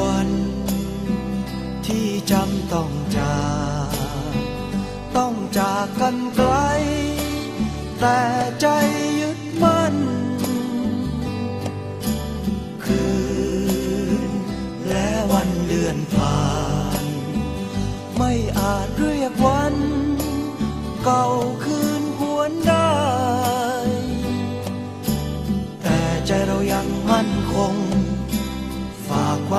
วันที่จำต้องจากต้องจากกันไกล แต่ใจยึดมั่น คืนและวันเดือนผ่าน ไม่อาจเรียกวัน เก่า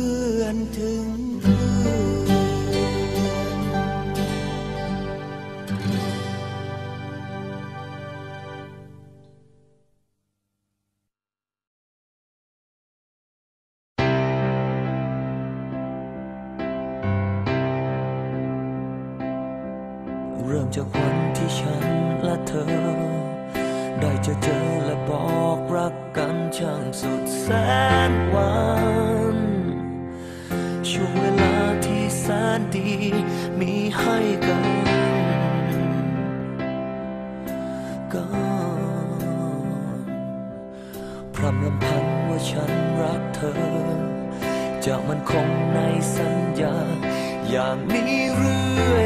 พื่อนถึงเพื่อนเริ่มจากวันที่ฉันและเธอได้เจอเจอและบอกรักกันช่างสุดแสนหวาน ช่วงเวลาที่แสนดี มีให้กัน ก่อนพรำลำพันว่าฉันรักเธอ จะมันคงในสัญญา อย่างนี้เรื่อย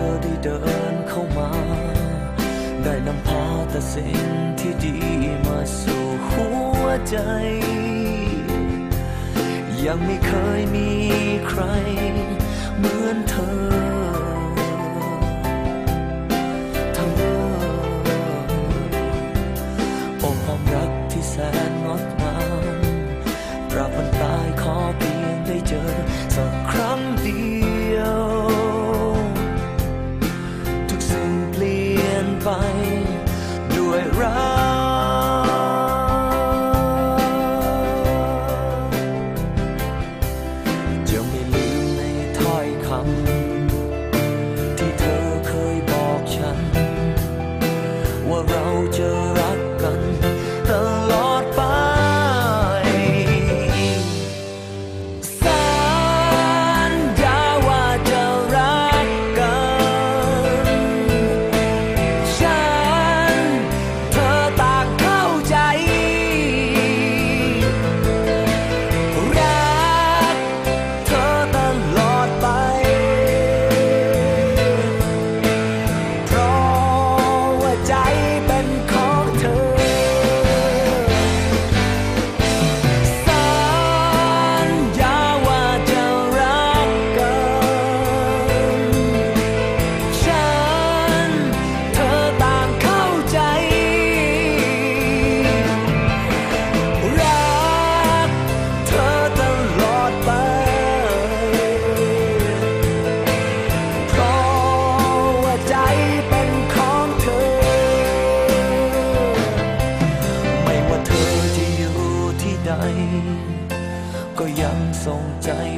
อได้เดินเข้ามา ได้นำพาแต่สิ่งที่ดีมาสู่หัวใจ ยังไม่เคยมีใครเหมือนเธอ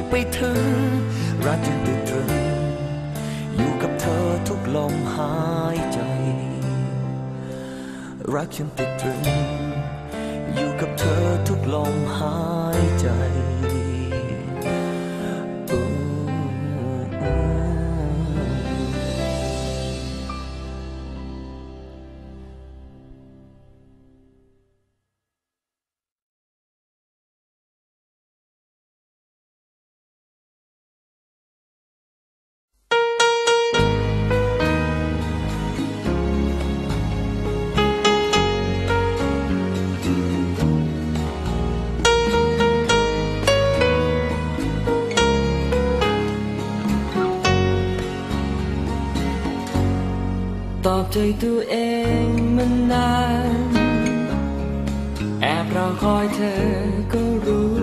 ไปถึง รักยังติดตรึง อยู่กับเธอทุกลมหายใจ รักยังติดตรึง อยู่กับเธอทุกลมหายใจ ตอบใจตัวเองมานนาน แอบรอคอยเธอก็รู้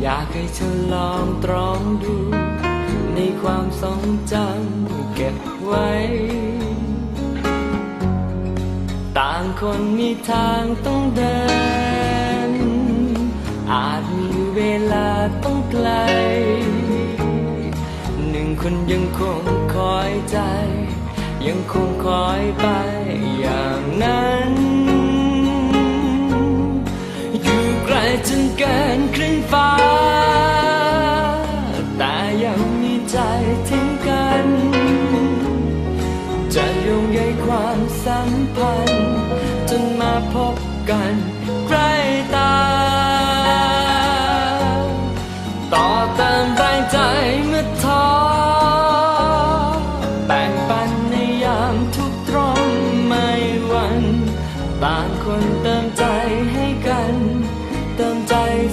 อยากให้เธอลองตรองดู ในความทรงจำเก็บไว้ ต่างคนมีทางต้องเดิน อาจมีเวลาต้องไกล คนยังคงคอยใจ ยังคงคอยไปอย่างนั้น อยู่ไกลจนเกินครึ่งฟ้า แต่ยังมีใจถึงกัน จะยงใยความสัมพันธ์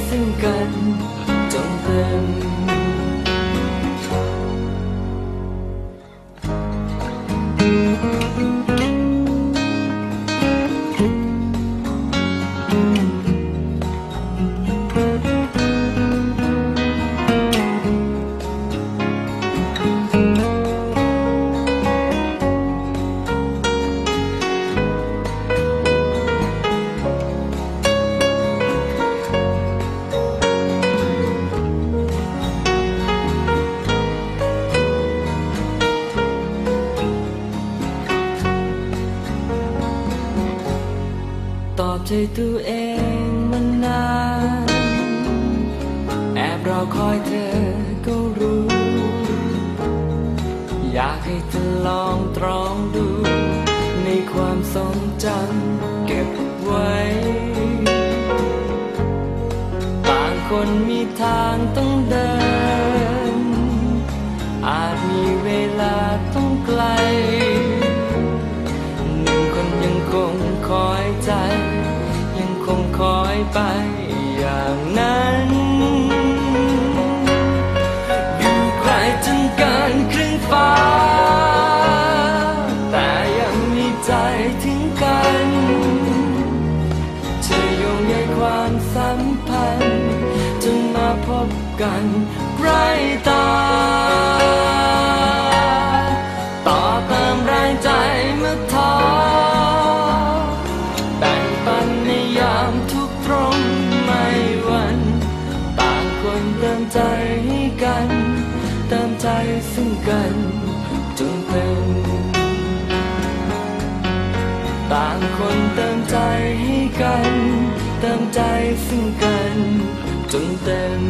ซึ่งกันจนเต็ม คอยเธอก็รู้ อยากให้เธอลองตรองดู ในความทรงจำเก็บไว้บางคนมีทางต้องเดิน อาจมีเวลาต้องไกลหนึ่งคนยังคงคอยใจ ยังคงคอยไป จนมาพบกันไรตา ต่อเติมแรงใจเมื่อท้อแบ่งปันในยามทุกตรงไม่หวัน ต่างคนเติมใจให้กัน เติมใจซึ่งกันจนเป็นต่างคนเติมใจให้กัน เติมใจซึ่งกันจนเต็ม